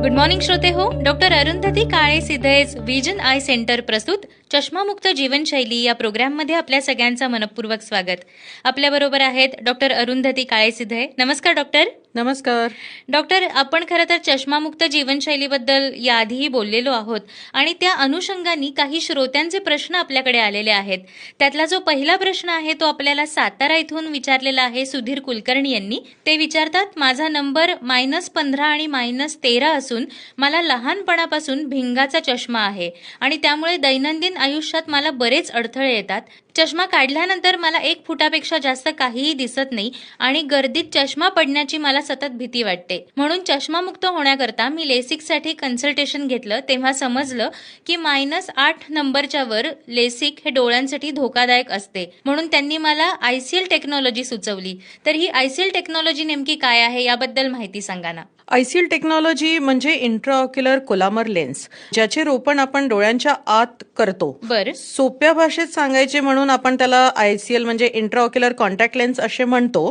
Good morning श्रोते हो doctor Arundhati Kale Siddhesh vision eye centre प्रस्तुत चष्मामुक्त जीवनशैली या प्रोग्राममध्ये आपल्या सगळ्यांचं मनपूर्वक स्वागत. आपल्याबरोबर आहेत डॉक्टर अरुंधती काळे सिद्धे नमस्कार डॉक्टर. नमस्कार. डॉक्टर आपण खरं तर चष्मामुक्त जीवनशैलीबद्दल याआधीही बोललेलो आहोत आणि त्या अनुषंगाने काही श्रोत्यांचे प्रश्न आपल्याकडे आलेले आहेत. त्यातला जो पहिला प्रश्न आहे तो आपल्याला सातारा इथून विचारलेला आहे सुधीर कुलकर्णी यांनी. ते विचारतात माझा नंबर मायनस पंधरा आणि मायनस तेरा असून मला लहानपणापासून भिंगाचा चष्मा आहे आणि त्यामुळे दैनंदिन आयुष्यात मला बरेच अडथळे येतात. चष्मा काढल्यानंतर मला एक फुटापेक्षा जास्त काहीही दिसत नाही आणि गर्दीत चष्मा पडण्याची मला सतत भीती वाटते. म्हणून चष्मामुक्त होण्याकरता मी लेसिकसाठी कन्सल्टेशन घेतलं तेव्हा समजलं की मायनस आठ नंबरच्या वर लेसिक हे डोळ्यांसाठी धोकादायक असते. म्हणून त्यांनी मला आयसीएल टेक्नॉलॉजी सुचवली. तर ही आयसीएल टेक्नॉलॉजी नेमकी काय आहे याबद्दल माहिती सांगा ना. आयसीएल टेक्नॉलॉजी म्हणजे इंट्राऑक्युलर कोलामर लेन्स ज्याचे रोपण आपण डोळ्यांच्या आत करतो. बरं. सोप्या भाषेत सांगायचे म्हणून आपण त्याला आयसीएल म्हणजे इंट्राऑक्युलर कॉन्टॅक्ट लेन्स असे म्हणतो.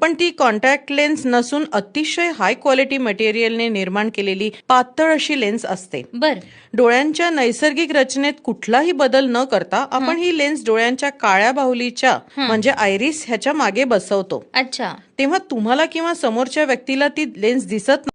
पण ती कॉन्टॅक्ट लेन्स नसून अतिशय हाय क्वालिटी मटेरियलने निर्माण केलेली पातळ अशी लेन्स असते. बर. डोळ्यांच्या नैसर्गिक रचनेत कुठलाही बदल न करता आपण ही. लेन्स डोळ्यांच्या काळ्या बाहुलीच्या म्हणजे आयरिस ह्याच्या मागे बसवतो. अच्छा. तेव्हा तुम्हाला किंवा समोरच्या व्यक्तीला ती लेन्स दिसत